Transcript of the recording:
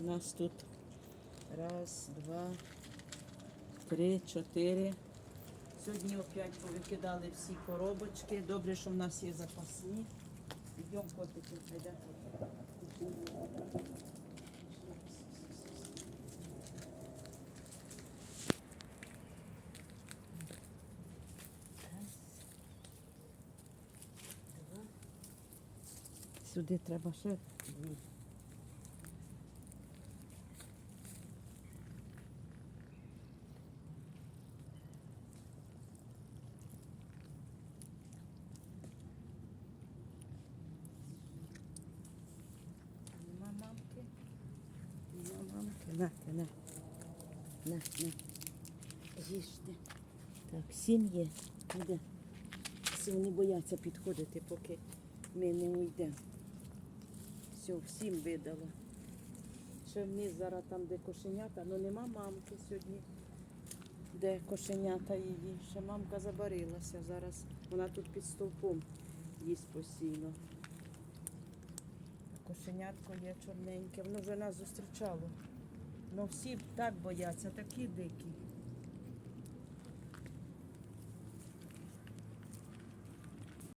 У нас тут раз, два, три, чотири. Сьогодні опять повикидали всі коробочки. Добре, що в нас є запасні. Йдемо котики, йде. Сюди треба ще. На, на. На, на. Їжте. Так, сім є. Іде. Всі вони бояться підходити, поки ми не уйдемо. Все, всім видала. Ще вниз зараз там, де кошенята, але нема мамки сьогодні. Де кошенята її. Ще мамка забарилася зараз. Вона тут під стовпом їсть постійно. Кошенятко є чорненьке, воно вже нас зустрічало. Ну всі так бояться, такі дикі.